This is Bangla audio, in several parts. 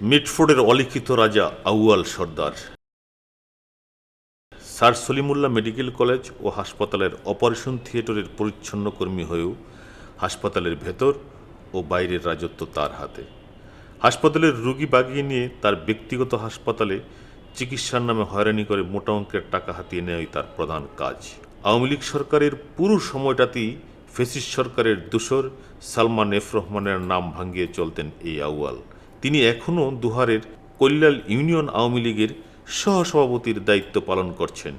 মিটফোর্ডের অলিখিত রাজা Awal Sardar. Sir Salimullah medical college ও হাসপাতালের অপারেশন থিয়েটারের পরিচ্ছন্ন কর্মী হয়েও হাসপাতালের ভেতর ও বাইরের রাজত্ব তার হাতে। হাসপাতালের রুগী বাগিয়ে নিয়ে তার ব্যক্তিগত হাসপাতালে চিকিৎসার নামে হয়রানি করে মোটা অঙ্কের টাকা হাতিয়ে নেওয়াই তার প্রধান কাজ। আওয়ামী লীগ সরকারের পুরো সময়টাতেই ফেসিস সরকারের দূষর সালমান এফ রহমানের নাম ভাঙিয়ে চলতেন এই আউয়াল। তিনি এখনও দুহারের কল্যাণ ইউনিয়ন আওয়ামী লীগের সহসভাপতির দায়িত্ব পালন করছেন।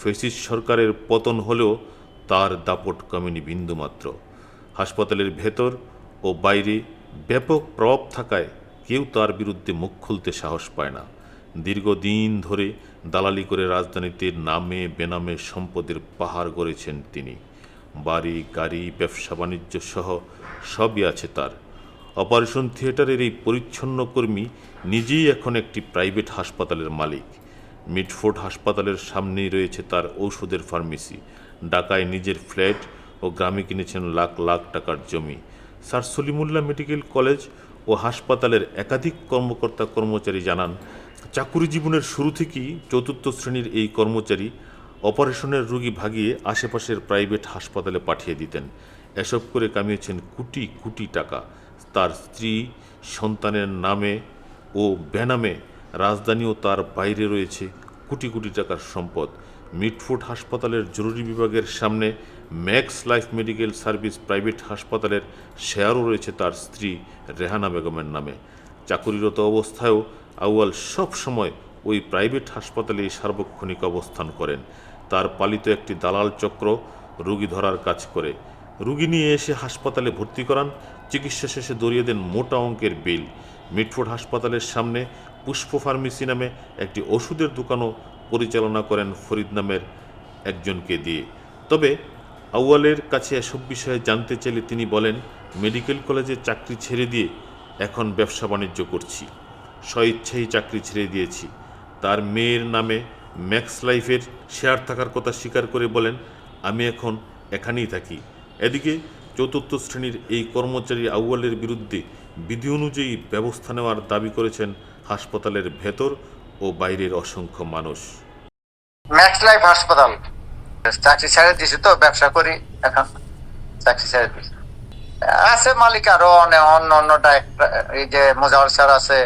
ফেসিস সরকারের পতন হলেও তার দাপট কমেনি বিন্দুমাত্র। হাসপাতালের ভেতর ও বাইরে ব্যাপক প্রভাব থাকায় কেউ তার বিরুদ্ধে মুখ খুলতে সাহস পায় না। দীর্ঘদিন ধরে দালালি করে রাজধানীতে নামে বেনামে সম্পদের পাহাড় গড়েছেন তিনি। বাড়ি, গাড়ি, ব্যবসা, বাণিজ্য সহ সবই আছে তার। অপারেশন থিয়েটারের এই পরিচ্ছন্ন কর্মী নিজেই এখন একটি প্রাইভেট হাসপাতালের মালিক। মিডফোর্ড হাসপাতালের সামনেই রয়েছে তার ঔষধের ফার্মেসি। ঢাকায় নিজের ফ্ল্যাট ও গ্রামে কিনেছেন লাখ লাখ টাকার জমি। স্যার সলিমুল্লাহ মেডিকেল কলেজ ও হাসপাতালের একাধিক কর্মকর্তা কর্মচারী জানান, চাকুরি জীবনের শুরু থেকেই চতুর্থ শ্রেণির এই কর্মচারী অপারেশনের রোগী ভাগিয়ে আশেপাশের প্রাইভেট হাসপাতালে পাঠিয়ে দিতেন। এসব করে কামিয়েছেন কোটি কোটি টাকা। তার স্ত্রী সন্তানের নামে ও বেনামে রাজধানী ও তার বাইরে রয়েছে। কোটি কোটি টাকার সম্পদ। মিটফুড হাসপাতালের জরুরি বিভাগের সামনে Max life medical service private হাসপাতালের শেয়ারও রয়েছে তার স্ত্রী রেহানা বেগমের নামে। চাকুরিরত অবস্থায়ও আউয়াল সব সময় ওই প্রাইভেট হাসপাতালেই সার্বক্ষণিক অবস্থান করেন। তার পালিত একটি দালাল চক্র রোগী ধরার কাজ করে। রুগী নিয়ে এসে হাসপাতালে ভর্তি করান। চিকিৎসা শেষে দরিয়ে দেন মোটা অঙ্কের বিল। মিটফোর্ড হাসপাতালের সামনে পুষ্প ফার্মেসি নামে একটি ওষুধের দোকানও পরিচালনা করেন ফরিদ নামের একজনকে দিয়ে। তবে আউয়ালের কাছে এসব বিষয়ে জানতে চাইলে তিনি বলেন, মেডিকেল কলেজে চাকরি ছেড়ে দিয়ে এখন ব্যবসা বাণিজ্য করছি। স্বইচ্ছাই চাকরি ছেড়ে দিয়েছি। তার মেয়ের নামে ম্যাক্স লাইফের শেয়ার থাকার কথা স্বীকার করে বলেন, আমি এখন এখানেই থাকি। এদিকে চতুর্থ শ্রেণির এই কর্মচারী আউয়ালের বিরুদ্ধে বিধি অনুযায়ী ব্যবস্থা নেওয়ার দাবি করেছেন হাসপাতালের ভেতর ও বাইরের অসংখ্য মানুষ। ম্যাক্স লাইফ হাসপাতাল। চাকরি ছেড়ে দিছি তো, ব্যবসা করি এখন। চাকরি ছেড়ে দিছি। আছে মালিক আরও অনেক অন্য অন্য ডাইরেক্টর এই যে মোজাওয়ার স্যার আছে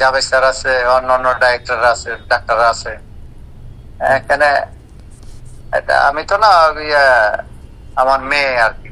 জাভেদ স্যার আছে, অন্য অন্য ডাইরেক্টর আছে, ডাক্তার আছে। এখানে এটা আমি তো না আমার মেয়ে আর কি।